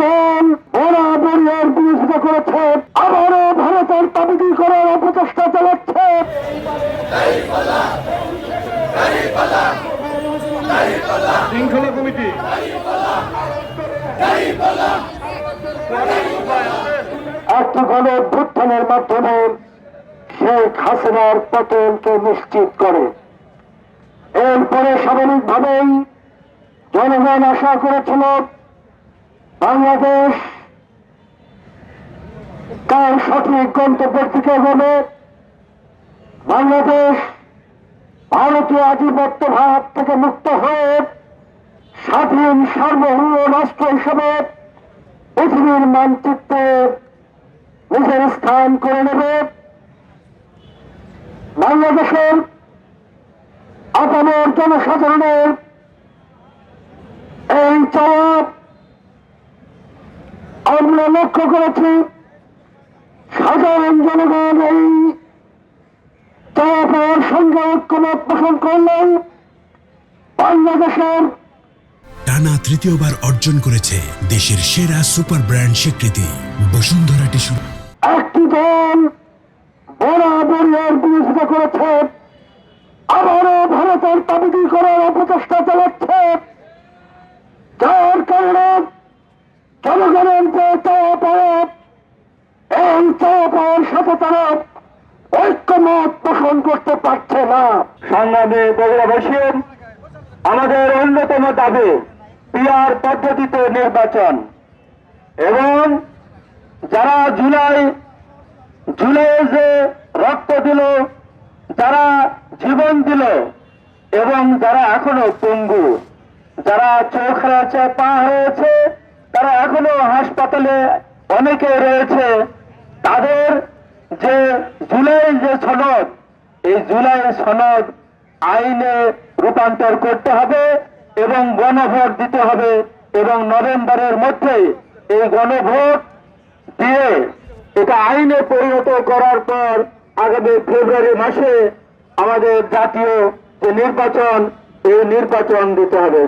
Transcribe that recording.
দল বরাবরের বিরোধিতা করেছে আবারও ভারতের তাবিদি করার অপচেষ্টা চালাচ্ছে। শৃঙ্খলা কমিটি। একটি গণ অভ্যুত্থানের মাধ্যমে শেখ হাসিনার পতনকে নিশ্চিত করে। এরপরে স্বাভাবিকভাবেই জনগণ আশা করেছিল বাংলাদেশ তার সঠিক গন্তব্যের দিকে হবে বাংলাদেশ ভারতীয় আধিপত্য ভাব থেকে মুক্ত হয়ে স্বাধীন সার্বভৌম রাষ্ট্র হিসেবে পৃথিবীর মানচিত্রে নিজের স্থান করে নেবে। বাংলাদেশের আপামর জনসাধারণের এই চাপ আমরা লক্ষ্য করেছি সাধারণ জনগণ এই চাপের সঙ্গে ঐক্যমত পোষণ করলেন বাংলাদেশের। টানা তৃতীয়বার অর্জন করেছে দেশের সেরা সুপার ব্র্যান্ড স্বীকৃতি বসুন্ধরা টিস্যু। একটি দল বরাবরের বিরোধিতা করেছে আবারও ভারতের তাবিদি করার অপচেষ্টা চালাচ্ছে যার কারণে জনগণের যে চাপ এই চাপ সাথে তারা ঐক্যমত পোষণ করতে পারছে না। সংগ্রামে বগুড়াবাসী আমাদের অন্যতম দাবি, পিআর পদ্ধতিতে নির্বাচন। এবং যারা জুলাই জুলাই যে রক্ত দিল, যারা জীবন দিল, এবং যারা এখনও পঙ্গু, যারা চোখ হারাচ্ছে পা হয়েছে তারা এখনও হাসপাতালে অনেকে রয়েছে। তাদের যে জুলাই যে সনদ, এই জুলাই সনদ আইনে রূপান্তর করতে হবে এবং গণভোট দিতে হবে এবং নভেম্বরের মধ্যে এই গণভোট দিয়ে এটা আইনে পরিণত করার পর আগামী ফেব্রুয়ারি মাসে আমাদের জাতীয় যে নির্বাচন, এই নির্বাচন দিতে হবে।